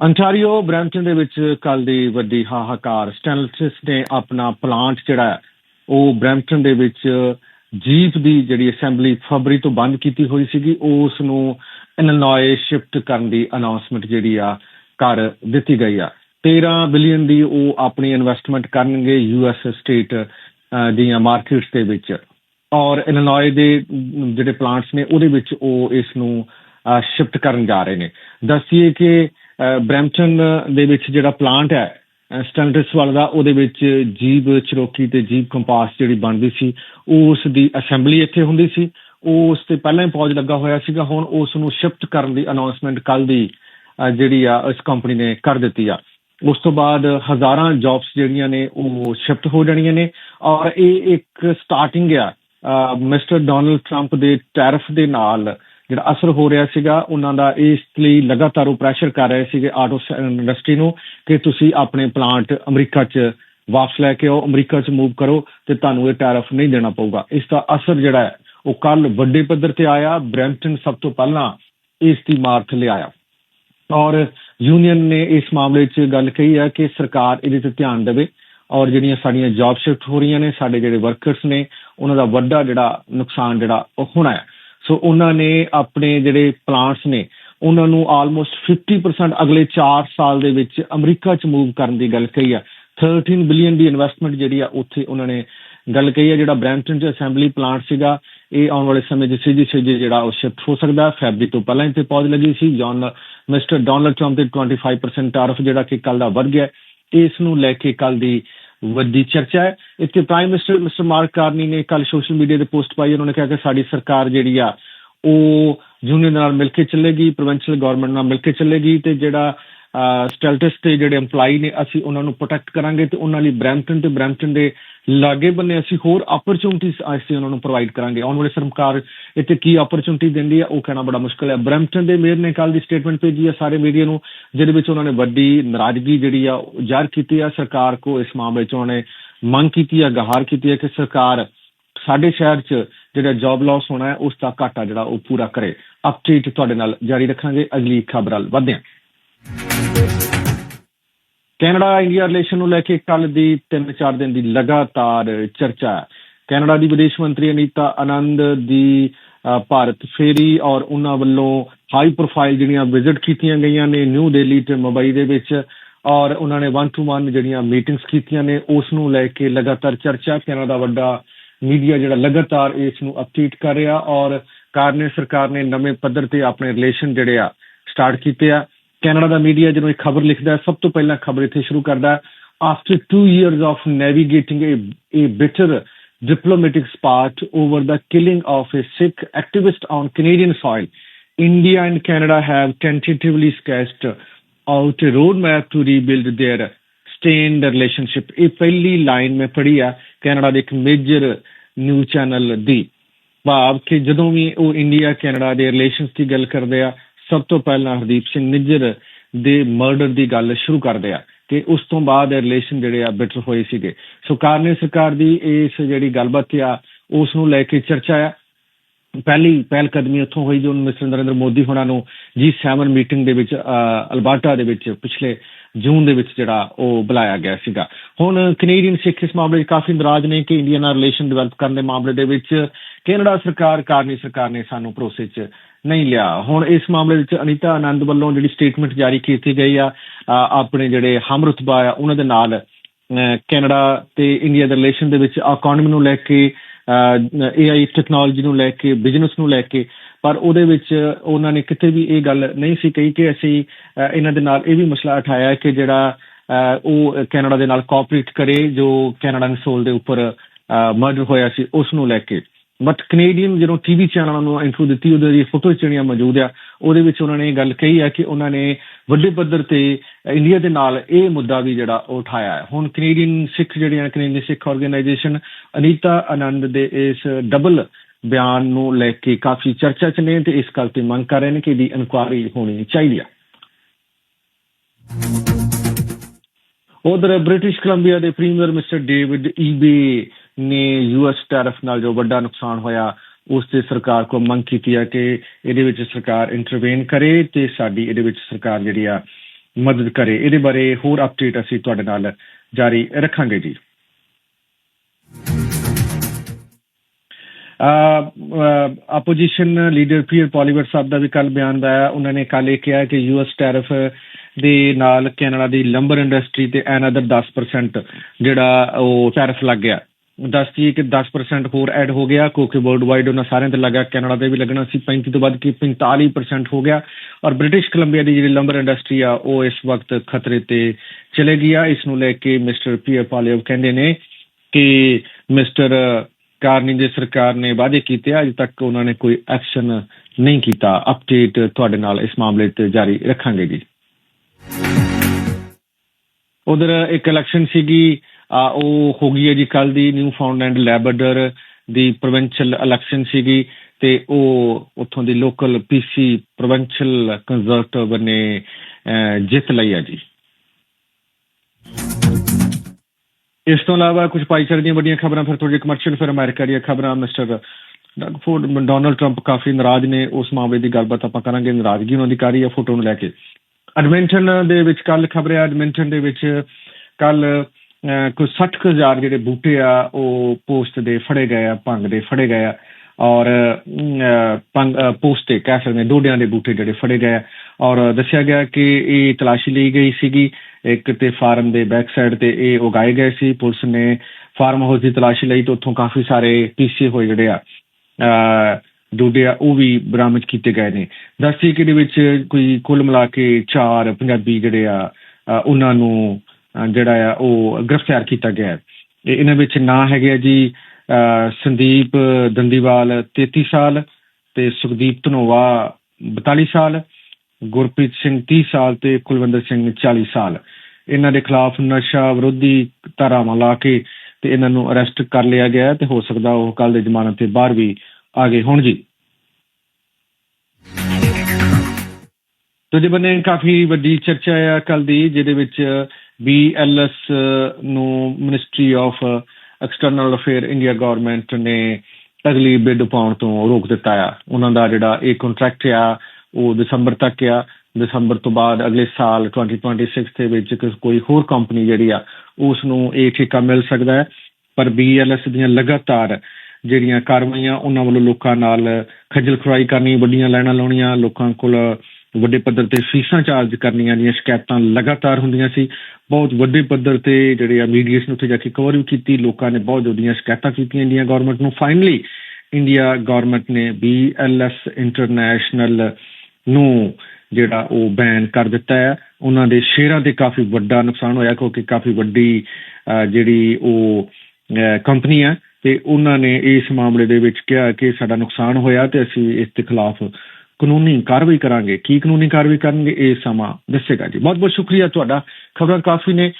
Ontario Brampton ਦੇ ਵਿੱਚ ਕੱਲ ਦੀ ਵੱਡੀ ਹਾਹਾਕਾਰ ਸਟੈਨਲਿਸ ਨੇ ਆਪਣਾ ਪਲਾਂਟ ਜਿਹੜਾ ਹੈ, ਉਹ ਬ੍ਰੈਂਟਨ ਦੇ ਵਿੱਚ ਜੀਪ ਦੀ ਜਿਹੜੀ ਅਸੈਂਬਲੀ ਫਰਵਰੀ ਤੋਂ ਬੰਦ ਕੀਤੀ ਹੋਈ ਸੀਗੀ ਉਸ ਨੂੰ ਇਲੀਨੋਏ ਸ਼ਿਫਟ ਕਰਨ ਦੀ ਅਨਾਉਂਸਮੈਂਟ ਜਿਹੜੀ ਆ ਕਰ ਦਿੱਤੀ ਗਈ ਆ। 13 ਬਿਲੀਅਨ ਦੀ ਉਹ ਆਪਣੀ ਇਨਵੈਸਟਮੈਂਟ ਕਰਨਗੇ ਯੂਐਸ ਸਟੇਟ ਦੀਆਂ ਮਾਰਕੀਟਸ ਦੇ ਵਿੱਚ। ਔਰ ਇਲੀਨੋਏ ਦੇ ਜਿਹੜੇ ਪਲਾਂਟਸ ਨੇ ਉਹਦੇ ਵਿੱਚ ਉਹ ਇਸ ਨੂੰ ਸ਼ਿਫਟ ਕਰਨ ਜਾ ਰਹੇ ਨੇ। ਦੱਸੀਏ ਕਿ ਬਰੈਂਪਟਨ ਦੇ ਵਿੱਚ ਜਿਹੜਾ ਪਲਾਂਟ ਹੈ ਸਟੈਂਡਰਸ ਵਾਲਾ ਦਾ, ਉਹਦੇ ਵਿੱਚ ਜੀਪ ਚਰੋਕੀ ਤੇ ਜੀਪ ਕੰਪਾਸ ਜਿਹੜੀ ਬਣਦੀ ਸੀ ਉਸ ਦੀ ਅਸੈਂਬਲੀ ਇੱਥੇ ਹੁੰਦੀ ਸੀ। ਉਸ ਤੇ ਪਹਿਲਾਂ ਹੀ ਪੌਜ ਲੱਗਾ ਹੋਇਆ ਸੀਗਾ, ਹੁਣ ਉਸ ਨੂੰ ਸ਼ਿਫਟ ਕਰਨ ਦੀ ਅਨਾਉਂਸਮੈਂਟ ਕੱਲ ਦੀ ਜਿਹੜੀ ਆ, ਇਸ ਕੰਪਨੀ ਨੇ ਕਰ ਦਿੱਤੀ ਆ। ਉਸ ਤੋਂ ਬਾਅਦ ਹਜ਼ਾਰਾਂ ਜੌਬਸ ਜਿਹੜੀਆਂ ਨੇ, ਉਹ ਸ਼ਿਫਟ ਹੋ ਜਾਣੀਆਂ ਨੇ। ਔਰ ਇਹ ਇੱਕ ਸਟਾਰਟਿੰਗ ਆ ਮਿਸਟਰ ਡੋਨਲਡ ਟਰੰਪ ਦੇ ਟੈਰਿਫ ਦੇ ਨਾਲ ਜਿਹੜਾ ਅਸਰ ਹੋ ਰਿਹਾ ਸੀਗਾ, ਉਹਨਾਂ ਦਾ ਇਸ ਲਈ ਲਗਾਤਾਰ ਉਹ ਪ੍ਰੈਸ਼ਰ ਕਰ ਰਹੇ ਸੀਗੇ ਆਟੋ ਇੰਡਸਟਰੀ ਨੂੰ ਕਿ ਤੁਸੀਂ ਆਪਣੇ ਪਲਾਂਟ ਅਮਰੀਕਾ 'ਚ ਵਾਪਸ ਲੈ ਕੇ ਆਓ, ਅਮਰੀਕਾ 'ਚ ਮੂਵ ਕਰੋ ਤੇ ਤੁਹਾਨੂੰ ਇਹ ਟੈਰਫ ਨਹੀਂ ਦੇਣਾ ਪਊਗਾ। ਇਸ ਦਾ ਅਸਰ ਜਿਹੜਾ ਹੈ, ਉਹ ਕੱਲ ਵੱਡੇ ਪੱਧਰ ਤੇ ਆਇਆ। ਬ੍ਰੈਂਪਟਨ ਸਭ ਤੋਂ ਪਹਿਲਾਂ ਇਸ ਦੀ ਮਾਰ ਥੱਲੇ ਆਇਆ। ਔਰ ਯੂਨੀਅਨ ਨੇ ਇਸ ਮਾਮਲੇ 'ਚ ਗੱਲ ਕਹੀ ਹੈ ਕਿ ਸਰਕਾਰ ਇਹਦੇ ਤੇ ਧਿਆਨ ਦੇਵੇ ਔਰ ਜਿਹੜੀਆਂ ਸਾਡੀਆਂ ਜੌਬ ਸ਼ਿਫਟ ਹੋ ਰਹੀਆਂ ਨੇ, ਸਾਡੇ ਜਿਹੜੇ ਵਰਕਰਸ ਨੇ, ਉਹਨਾਂ ਦਾ ਵੱਡਾ ਜਿਹੜਾ ਨੁਕਸਾਨ ਜਿਹੜਾ ਉਹ ਹੋਣਾ ਹੈ। ਸੋ ਉਹਨਾਂ ਨੇ ਆਪਣੇ ਜਿਹੜੇ ਪਲਾਂਟਸ ਨੇ, ਉਹਨਾਂ ਨੂੰ ਆਲਮੋਸਟ 50% ਅਗਲੇ 4 ਸਾਲ ਦੇ ਵਿੱਚ ਅਮਰੀਕਾ 'ਚ ਮੂਵ ਕਰਨ ਦੀ ਗੱਲ ਕਹੀ ਆ। 13 ਬਿਲੀਅਨ ਦੀ ਇਨਵੈਸਟਮੈਂਟ ਜਿਹੜੀ ਆ, ਉੱਥੇ ਉਹਨਾਂ ਨੇ ਗੱਲ ਕਹੀ ਆ, ਜਿਹੜਾ ਬ੍ਰੈਂਪਟਨ 'ਚ ਅਸੈਂਬਲੀ ਪਲਾਂਟ ਸੀਗਾ, ਇਹ ਆਉਣ ਵਾਲੇ ਸਮੇਂ 'ਚ ਸਿੱਧੀ ਸਿੱਧੀ ਜਿਹੜਾ ਉਹ ਸ਼ਿਫਟ ਹੋ ਸਕਦਾ। ਫੈਬਰੀ ਤੋਂ ਪਹਿਲਾਂ ਇੱਥੇ ਪੌਜ ਲੱਗੀ ਸੀ। ਜੌਨ ਮਿਸਟਰ ਡੋਨਲਡ ਟਰੰਪ ਦੇ 25% ਟੈਰਿਫ ਜਿਹੜਾ ਕਿ ਕੱਲ ਦਾ ਵੱਧ ਗਿਆ। ਇਸ ਨੂੰ ਲੈ ਕੇ ਕੱਲ ਦੀ ਵੱਡੀ ਚਰਚਾ ਹੈ। ਇੱਥੇ prime minister mister Mark Carney ਨੇ ਕੱਲ ਸੋਸ਼ਲ ਮੀਡੀਆ ਤੇ ਪੋਸਟ ਪਾਈ ਉਹਨਾਂ ਨੇ ਕਿਹਾ ਕਿ ਸਾਡੀ ਸਰਕਾਰ ਜਿਹੜੀ ਆ, ਉਹ ਯੂਨੀਅਨ ਨਾਲ ਮਿਲ ਕੇ ਚੱਲੇਗੀ ਪ੍ਰੋਵਿੰਸ਼ੀਅਲ ਗਵਰਨਮੈਂਟ ਨਾਲ ਮਿਲ ਕੇ ਚੱਲੇਗੀ ਤੇ ਜਿਹੜਾ ਸਟੈਲਟਸ ਤੇ ਜਿਹੜੇ EMPLOYE ਨੇ, ਅਸੀਂ ਉਹਨਾਂ ਨੂੰ ਪ੍ਰੋਟੈਕਟ ਕਰਾਂਗੇ ਤੇ ਉਹਨਾਂ ਲਈ ਬ੍ਰੈਂਪਟਨ ਤੇ ਬ੍ਰੈਂਪਟਨ ਦੇ ਲਾਗੇ ਬੰਨੇ ਅਸੀਂ ਹੋਰ ਓਪਰਚੁਨਿਟੀਜ਼ ਅਸੀਂ ਉਹਨਾਂ ਨੂੰ ਪ੍ਰੋਵਾਈਡ ਕਰਾਂਗੇ। ਆਉਣ ਵਾਲੀ ਸਰਕਾਰ ਇੱਥੇ ਕੀ ਓਪਰਚੁਨਿਟੀ ਦਿੰਦੀ ਹੈ ਉਹ ਕਹਿਣਾ ਬੜਾ ਮੁਸ਼ਕਲ ਹੈ। ਬ੍ਰੈਂਪਟਨ ਦੇ ਮੇਅਰ ਨੇ ਕੱਲ ਦੀ ਸਟੇਟਮੈਂਟ ਭੇਜੀ ਹੈ ਸਾਰੇ ਮੀਡੀਆ ਨੂੰ, ਜਿਹਦੇ ਵਿੱਚ ਉਹਨਾਂ ਨੇ ਵੱਡੀ ਨਾਰਾਜ਼ਗੀ ਜਿਹੜੀ ਆ, ਉਹ ਜ਼ਾਹਰ ਕੀਤੀ ਆ। ਸਰਕਾਰ ਕੋ ਇਸ ਮਾਮਲੇ 'ਚ ਉਹਨਾਂ ਨੇ ਮੰਗ ਕੀਤੀ ਹੈ ਗਹਾਰ ਕੀਤੀ ਹੈ ਕਿ ਸਰਕਾਰ ਸਾਡੇ ਸ਼ਹਿਰ 'ਚ ਜਿਹੜਾ ਜੌਬ ਲਾਸ ਹੋਣਾ ਹੈ, ਉਸ ਦਾ ਘਾਟਾ ਜਿਹੜਾ ਉਹ ਪੂਰਾ ਕਰੇ। ਅਪਡੇਟ ਤੁਹਾਡੇ ਨਾਲ ਜਾਰੀ ਰੱਖਾਂਗੇ। ਅਗਲੀ ਖਬਰ ਵੱਲ ਵਧਦੇ ਹਾਂ। ਕੈਨੇਡਾ ਇੰਡੀਆ ਰਿਲੇਸ਼ਨ ਨੂੰ ਲੈ ਕੇ ਕੱਲ ਦੀ 3-4 ਦਿਨ ਦੀ ਲਗਾਤਾਰ ਚਰਚਾ ਹੈ। ਕੈਨੇਡਾ ਦੀ ਵਿਦੇਸ਼ ਮੰਤਰੀ ਅਨੀਤਾ ਆਨੰਦ ਦੀ ਭਾਰਤ ਫੇਰੀ ਔਰ ਉਹਨਾਂ ਵੱਲੋਂ ਹਾਈ ਪ੍ਰੋਫਾਈਲ ਜਿਹੜੀਆਂ ਵਿਜ਼ਿਟ ਕੀਤੀਆਂ ਗਈਆਂ ਨੇ ਨਿਊ ਦਿੱਲੀ ਤੇ ਮੁੰਬਈ ਦੇ ਵਿੱਚ ਔਰ ਉਹਨਾਂ ਨੇ ਵਨ ਟੂ ਵਨ ਜਿਹੜੀਆਂ ਮੀਟਿੰਗਸ ਕੀਤੀਆਂ ਨੇ, ਉਸ ਨੂੰ ਲੈ ਕੇ ਲਗਾਤਾਰ ਚਰਚਾ ਕੈਨੇਡਾ ਵੱਡਾ ਮੀਡੀਆ ਜਿਹੜਾ ਲਗਾਤਾਰ ਇਸ ਨੂੰ ਅਪਡੇਟ ਕਰ ਰਿਹਾ ਔਰ ਕਾਰਨੇ ਸਰਕਾਰ ਨੇ ਨਵੇਂ ਪੱਧਰ ਤੇ ਆਪਣੇ ਰਿਲੇਸ਼ਨ ਜਿਹੜੇ ਆ ਸਟਾਰਟ ਕੀਤੇ ਆ। ਕੈਨੇਡਾ ਦਾ ਮੀਡੀਆ ਜਦੋਂ ਇਹ ਖਬਰ ਲਿਖਦਾ ਹੈ ਸਭ ਤੋਂ ਪਹਿਲਾਂ ਖਬਰ ਇੱਥੇ ਸ਼ੁਰੂ ਕਰਦਾ ਹੈ after 2 years of navigating a bitter diplomatic spat over the killing of a Sikh activist on Canadian soil, India and Canada have tentatively sketched out a roadmap to rebuild their strained relationship. ਇਹ ਪਹਿਲੀ line ਮੈਂ ਪੜ੍ਹੀ ਆ Canada ਦੇ ਇੱਕ major news channel ਦੀ ਭਾਵ ਕਿ ਜਦੋਂ ਵੀ ਉਹ ਇੰਡੀਆ ਕੈਨੇਡਾ ਦੇ ਰਿਲੇਸ਼ਨਸ ਦੀ ਗੱਲ ਕਰਦੇ ਆ ਸਭ ਤੋਂ ਪਹਿਲਾਂ ਹਰਦੀਪ ਸਿੰਘ ਨਿੱਜਰ ਦੇ ਮਰਡਰ ਦੀ ਗੱਲ ਸ਼ੁਰੂ ਕਰਦੇ ਆ ਕਿ ਉਸ ਤੋਂ ਬਾਅਦ ਇਹ ਰਿਲੇਸ਼ਨ ਜਿਹੜੇ ਆ ਬਿਟਰ ਹੋਏ ਸੀਗੇ। ਸੋ ਕਾਰਨੇ ਸਰਕਾਰ ਦੀ ਇਸ ਜਿਹੜੀ ਗੱਲਬਾਤ ਆ ਉਸ ਨੂੰ ਲੈ ਕੇ ਚਰਚਾ ਆ। ਪਹਿਲੀ ਪਹਿਲ ਕਦਮੀ ਉੱਥੋਂ ਹੋਈ ਜੋ ਮਿਸਟਰ ਨਰਿੰਦਰ ਮੋਦੀ ਹੁਣਾਂ ਨੂੰ G7 ਮੀਟਿੰਗ ਦੇ ਵਿੱਚ ਅਹ, ਅਲਬਰਟਾ ਦੇ ਵਿੱਚ ਪਿਛਲੇ ਜੂਨ ਦੇ ਵਿੱਚ ਜਿਹੜਾ ਉਹ ਬੁਲਾਇਆ ਗਿਆ ਸੀਗਾ। ਹੁਣ ਕੈਨੇਡੀਅਨ ਸਿੱਖ ਇਸ ਮਾਮਲੇ 'ਚ ਕਾਫੀ ਨਾਰਾਜ਼ ਨੇ ਕਿ ਇੰਡੀਆ ਨਾਲ ਰਿਲੇਸ਼ਨ ਡਿਵੈਲਪ ਕਰਨ ਦੇ ਮਾਮਲੇ ਦੇ ਵਿੱਚ ਕੈਨੇਡਾ ਸਰਕਾਰ, ਕਾਰਨੀ ਸਰਕਾਰ ਨੇ ਸਾਨੂੰ ਭਰੋਸੇ 'ਚ ਨਹੀਂ ਲਿਆ। ਹੁਣ ਇਸ ਮਾਮਲੇ ਵਿੱਚ ਅਨੀਤਾ ਆਨੰਦ ਵੱਲੋਂ ਜਿਹੜੀ ਸਟੇਟਮੈਂਟ ਜਾਰੀ ਕੀਤੀ ਗਈ ਆ ਆਪਣੇ ਜਿਹੜੇ ਹਮਰਤਬਾ ਆ, ਉਹਨਾਂ ਦੇ ਨਾਲ ਕੈਨੇਡਾ ਤੇ ਇੰਡੀਆ ਦੇ ਰਿਲੇਸ਼ਨ ਦੇ ਵਿੱਚ ਇਕਨੋਮੀ ਨੂੰ ਲੈ ਕੇ ਏਆਈ ਟੈਕਨੋਲੋਜੀ ਨੂੰ ਲੈ ਕੇ ਬਿਜ਼ਨਸ ਨੂੰ ਲੈ ਕੇ, ਪਰ ਉਹਦੇ ਵਿੱਚ ਉਹਨਾਂ ਨੇ ਕਿਤੇ ਵੀ ਇਹ ਗੱਲ ਨਹੀਂ ਸੀ ਕਹੀ ਕਿ ਅਸੀਂ ਇਹਨਾਂ ਦੇ ਨਾਲ ਇਹ ਵੀ ਮਸਲਾ ਉਠਾਇਆ ਕਿ ਜਿਹੜਾ ਉਹ ਕੈਨੇਡਾ ਦੇ ਨਾਲ ਕੋਆਪਰੇਟ ਕਰੇ, ਜੋ ਕੈਨੇਡਾ ਸੋਲ ਦੇ ਉੱਪਰ ਮਰਡਰ ਹੋਇਆ ਸੀ, ਉਸ ਨੂੰ ਲੈ ਕੇ। ਬਟ ਕੈਨੇਡੀਅਨ ਜਦੋਂ ਟੀਵੀ ਚੈਨਲਾਂ ਨੂੰ ਇੰਟਰਵਿਊ ਦਿੱਤੀ, ਉਹਦੇ ਦੀ ਫੋਟੋ ਜਿਹੜੀਆਂ ਮੌਜੂਦ ਆ, ਉਹਦੇ ਵਿੱਚ ਉਹਨਾਂ ਨੇ ਇਹ ਗੱਲ ਕਹੀ ਹੈ ਕਿ ਉਹਨਾਂ ਨੇ ਵੱਡੇ ਪੱਧਰ ਤੇ ਇੰਡੀਆ ਦੇ ਨਾਲ ਇਹ ਮੁੱਦਾ ਵੀ ਜਿਹੜਾ ਉਠਾਇਆ ਹੈ। ਹੁਣ ਕੈਨੇਡੀਅਨ ਸਿੱਖ ਜਿਹੜੀਆਂ ਕੈਨੇਡੀਅਨ ਸਿੱਖ ਆਰਗੇਨਾਈਜੇਸ਼ਨ ਅਨੀਤਾ ਆਨੰਦ ਦੇ ਇਸ ਡਬਲ ਬਿਆਨ ਨੂੰ ਲੈ ਕੇ ਕਾਫੀ ਚਰਚਾ ਚ ਨੇ ਤੇ ਇਸ ਗੱਲ ਤੇ ਮੰਗ ਕਰ ਰਹੇ ਨੇ ਕਿ ਦੀ ਇਨਕੁਆਇਰੀ ਹੋਣੀ ਚਾਹੀਦੀ ਹੈ ਉਧਰ ਬ੍ਰਿਟਿਸ਼ ਕੋਲੰਬੀਆ ਦੇ ਪ੍ਰੀਮੀਅਰ ਮਿਸਟਰ ਡੇਵਿਡ ਈਬੇ ਨੇ ਯੂਐਸ ਟੈਰਿਫ ਨਾਲ ਜੋ ਵੱਡਾ ਨੁਕਸਾਨ ਹੋਇਆ, ਉਸ ਤੇ ਸਰਕਾਰ ਕੋ ਮੰਗ ਕੀਤੀ ਹੈ ਕਿ ਇਹਦੇ ਵਿੱਚ ਸਰਕਾਰ ਇੰਟਰਵੇਨ ਕਰੇ ਤੇ ਸਾਡੀ ਇਹਦੇ ਵਿੱਚ ਸਰਕਾਰ ਜਿਹੜੀ ਆ ਮਦਦ ਕਰੇ। ਇਹਦੇ ਬਾਰੇ ਹੋਰ ਅਪਡੇਟ ਅਸੀਂ ਤੁਹਾਡੇ ਨਾਲ ਜਾਰੀ ਰੱਖਾਂਗੇ ਜੀ। ਆਪੋਜੀਸ਼ਨ ਲੀਡਰ ਪੀਅਰ ਪੋਲੀਵਰ ਸਾਹਿਬ ਦਾ ਵੀ ਕੱਲ ਬਿਆਨ ਆਇਆ ਉਹਨਾਂ ਨੇ ਕੱਲ ਇਹ ਕਿਹਾ ਕਿ ਯੂਐਸ ਟੈਰਿਫ ਦੇ ਨਾਲ ਕੈਨੇਡਾ ਦੀ ਲੰਬਰ ਇੰਡਸਟਰੀ ਤੇ ਐਨ ਅਨਦਰ 10% ਜਿਹੜਾ ਉਹ ਟੈਰਿਫ ਲੱਗ ਗਿਆ। ਦੱਸਦੀ ਕਿ 10% ਹੋਰ ਐਡ ਹੋ ਗਿਆ, ਕਿਉਂਕਿ ਵਰਲਡ ਵਾਈਡ ਉਹਨਾਂ ਸਾਰਿਆਂ ਤੇ ਲੱਗਾ, ਕੈਨੇਡਾ ਦੇ ਵੀ ਲੱਗਣਾ ਸੀ 35 ਤੋਂ ਵੱਧ ਕੇ 45% ਹੋ ਗਿਆ। ਔਰ ਬ੍ਰਿਟਿਸ਼ ਕੋਲੰਬੀਆ ਦੀ ਜਿਹੜੀ ਲੰਬਰ ਇੰਡਸਟਰੀ ਆ, ਉਹ ਇਸ ਵਕਤ ਖਤਰੇ ਤੇ ਚਲੇ ਗਿਆ ਇਸ ਨੂੰ ਲੈ ਕੇ ਮਿਸਟਰ ਪੀਅਰ ਪਾਲੀਓ ਕਹਿੰਦੇ ਨੇ ਕਿ ਮਿਸਟਰ ਕਾਰਨੀ ਦੀ ਸਰਕਾਰ ਨੇ ਵਾਅਦੇ ਕੀਤੇ ਅਜੇ ਤੱਕ ਉਹਨਾਂ ਨੇ ਕੋਈ ਐਕਸ਼ਨ ਨਹੀਂ ਕੀਤਾ। ਅਪਡੇਟ ਤੁਹਾਡੇ ਨਾਲ ਇਸ ਮਾਮਲੇ ਤੇ ਜਾਰੀ ਰੱਖਾਂਗੇ ਜੀ। ਉਧਰ ਇੱਕ ਇਲੈਕਸ਼ਨ ਸੀਗੀ ਆ, ਉਹ ਹੋ ਗਈ ਹੈ ਜੀ ਕੱਲ ਦੀ ਨਿਊ ਫਾਊਂਡਲੈਂਡ ਲੈਬਰਡਰ ਦੀ ਪ੍ਰੋਵਿੰਸ਼ੀਅਲ ਇਲੈਕਸ਼ਨ ਸੀਗੀ ਤੇ ਉਹ ਉੱਥੋਂ ਦੀ ਲੋਕਲ ਪੀਸੀ ਪ੍ਰੋਵਿੰਸ਼ੀਅਲ ਕੰਜ਼ਰਵੇਟਿਵ ਨੇ ਜਿੱਤ ਲਈ ਹੈ ਜੀ। ਇਸ ਤੋਂ ਇਲਾਵਾ ਕੁਝ ਭਾਈਚਾਰੇ ਦੀਆਂ ਵੱਡੀਆਂ ਖਬਰਾਂ, ਫਿਰ ਥੋੜੀ ਕਮਰਸ਼ੀਅਲ ਫਿਰ ਅਮਰੀਕਾ ਦੀਆਂ ਖਬਰਾਂ, ਮਿਸਟਰ ਫੋਰਡ ਡੋਨਲਡ ਟਰੰਪ ਕਾਫੀ ਨਾਰਾਜ਼ ਨੇ, ਉਸ ਮਾਮਲੇ ਦੀ ਗੱਲਬਾਤ ਆਪਾਂ ਕਰਾਂਗੇ, ਨਾਰਾਜ਼ਗੀ ਉਹਨਾਂ ਦੀ ਕਾਰੀ ਹੈ ਫੋਟੋ ਨੂੰ ਲੈ ਕੇ। ਐਡਮਿੰਟਨ ਦੇ ਵਿੱਚ ਕੱਲ ਖਬਰ ਹੈ, ਐਡਮਿੰਟਨ ਦੇ ਵਿੱਚ ਕੱਲ ਕੋਈ 60000 ਜਿਹੜੇ ਬੂਟੇ ਆ, ਉਹ ਪੋਸਟ ਦੇ ਫੜੇ ਗਏ ਆ, ਭੰਗ ਦੇ ਫੜੇ ਗਏ ਆ ਔਰ ਪੋਸਟ ਤੇ ਕਹਿ ਸਕਦੇ ਡੋਡਿਆਂ ਦੇ ਬੂਟੇ ਜਿਹੜੇ ਫੜੇ ਗਏ ਔਰ ਦੱਸਿਆ ਗਿਆ ਕਿ ਇਹ ਤਲਾਸ਼ੀ ਲਈ ਗਈ ਸੀਗੀ। ਇੱਕ ਤੇ ਫਾਰਮ ਦੇ ਬੈਕ ਸਾਈਡ ਤੇ ਇਹ ਉਗਾਏ ਗਏ ਸੀ। ਪੁਲਿਸ ਨੇ ਫਾਰਮ ਹਾਊਸ ਦੀ ਤਲਾਸ਼ੀ ਲਈ ਤੇ ਉੱਥੋਂ ਕਾਫੀ ਸਾਰੇ ਪੀਸੇ ਹੋਏ ਜਿਹੜੇ ਆ ਡੋਡੇ ਆ, ਉਹ ਵੀ ਬਰਾਮਦ ਕੀਤੇ ਗਏ ਨੇ। ਦੱਸੀ ਕਿ ਦੇ ਵਿੱਚ ਕੋਈ ਕੁੱਲ ਮਿਲਾ ਕੇ ਚਾਰ ਪੰਜਾਬੀ ਜਿਹੜੇ ਆ ਉਹਨਾਂ ਨੂੰ ਜਿਹੜਾ ਆ, ਉਹ ਗ੍ਰਿਫਤਾਰ ਕੀਤਾ ਗਿਆ ਹੈ। ਇਹਨਾਂ ਵਿੱਚ ਨਾਂ ਹੈਗੇ ਆ ਜੀ ਸੰਦੀਪ ਦੰਦੀਵਾਲ 33 ਸਾਲ ਤੇ ਸੁਖਦੀਪ ਧਨੋਵਾ 42 ਸਾਲ, ਗੁਰਪ੍ਰੀਤ ਸਿੰਘ 30 ਸਾਲ ਤੇ ਕੁਲਵਿੰਦਰ ਸਿੰਘ 40 ਸਾਲ। ਇਹਨਾਂ ਦੇ ਖਿਲਾਫ ਨਸ਼ਾ ਵਿਰੋਧੀ ਧਾਰਾਵਾਂ ਲਾ ਕੇ ਤੇ ਇਹਨਾਂ ਨੂੰ ਅਰੈਸਟ ਕਰ ਲਿਆ ਗਿਆ ਤੇ ਹੋ ਸਕਦਾ ਉਹ ਕੱਲ ਦੇ ਜ਼ਮਾਨਤ ਤੇ ਬਾਹਰ ਵੀ ਆ ਗਏ ਹੋਣ ਜੀ। ਦੂਜੇ ਬੰਨੇ, ਕਾਫੀ ਵੱਡੀ ਚਰਚਾ ਆ ਕੱਲ ਦੀ, ਜਿਹਦੇ ਵਿੱਚ ਬੀਐਲਐਸ uh, ਨੂੰ ministry of external affair India government ਨੇ ਅਗਲੀ ਬਿਡ ਪਾਉਣ ਤੋਂ ਰੋਕ ਦਿੱਤਾ ਆ। ਉਹਨਾਂ ਦਾ ਜਿਹੜਾ ਇਹ ਕੰਟਰੈਕਟ ਆ, ਉਹ ਦਸੰਬਰ ਤੱਕ ਆ। ਦਸੰਬਰ ਤੋਂ ਬਾਅਦ ਅਗਲੇ ਸਾਲ 2026 ਦੇ ਵਿੱਚ ਕੋਈ ਹੋਰ ਕੰਪਨੀ ਜਿਹੜੀ ਆ ਉਸ ਨੂੰ ਇਹ ਠੇਕਾ ਮਿਲ ਸਕਦਾ ਹੈ। ਪਰ ਬੀਐਲਐਸ ਦੀਆਂ ਲਗਾਤਾਰ ਜਿਹੜੀਆਂ ਕਾਰਵਾਈਆਂ, ਉਹਨਾਂ ਵੱਲੋਂ ਲੋਕਾਂ ਨਾਲ ਖੱਜਲ ਖੁਰਾਈ ਕਰਨੀ, ਵੱਡੀਆਂ ਲਾਈਨਾਂ ਲਾਉਣੀਆਂ, ਲੋਕਾਂ ਕੋਲ ਵੱਡੇ ਪੱਧਰ ਤੇ ਫੀਸਾਂ ਚਾਰਜ ਕਰਨੀਆਂ ਦੀਆਂ ਸ਼ਿਕਾਇਤਾਂ ਲਗਾਤਾਰ ਹੁੰਦੀਆਂ ਸੀ। ਬਹੁਤ ਵੱਡੇ ਪੱਧਰ ਤੇ ਜਿਹੜੇ ਆ ਮੀਡੀਆ ਉੱਥੇ ਜਾ ਕੇ ਕਵਰ ਵੀ ਕੀਤੀ। ਲੋਕਾਂ ਨੇ ਬਹੁਤ ਵੱਡੀਆਂ ਸ਼ਿਕਾਇਤਾਂ ਕੀਤੀਆਂ ਇੰਡੀਆ ਗਵਰਨਮੈਂਟ ਨੂੰ। ਫਾਈਨਲੀ ਇੰਡੀਆ ਗਵਰਨਮੈਂਟ ਨੇ ਬੀਐਲਐਸ ਇੰਟਰਨੈਸ਼ਨਲ ਨੂੰ ਜਿਹੜਾ ਉਹ ਬੈਨ ਕਰ ਦਿੱਤਾ ਹੈ। ਉਹਨਾਂ ਦੇ ਸ਼ੇਅਰਾਂ ਤੇ ਕਾਫੀ ਵੱਡਾ ਨੁਕਸਾਨ ਹੋਇਆ ਕਿਉਂਕਿ ਕਾਫੀ ਵੱਡੀ ਅਹ, ਜਿਹੜੀ ਉਹ ਕੰਪਨੀ ਹੈ। ਤੇ ਉਹਨਾਂ ਨੇ ਇਸ ਮਾਮਲੇ ਦੇ ਵਿੱਚ ਕਿਹਾ ਕਿ ਸਾਡਾ ਨੁਕਸਾਨ ਹੋਇਆ ਤੇ ਅਸੀਂ ਇਸ ਦੇ ਖਿਲਾਫ ਕਾਨੂੰਨੀ ਕਾਰਵਾਈ ਕਰਾਂਗੇ, ਕੀ ਕਾਨੂੰਨੀ ਕਾਰਵਾਈ ਕਰਨਗੇ, ਇਹ ਸਮਾਂ ਦੱਸੇਗਾ ਜੀ। ਬਹੁਤ ਬਹੁਤ ਸ਼ੁਕਰੀਆ ਤੁਹਾਡਾ। ਖਬਰਾਂ ਕਾਫੀ ਨੇ।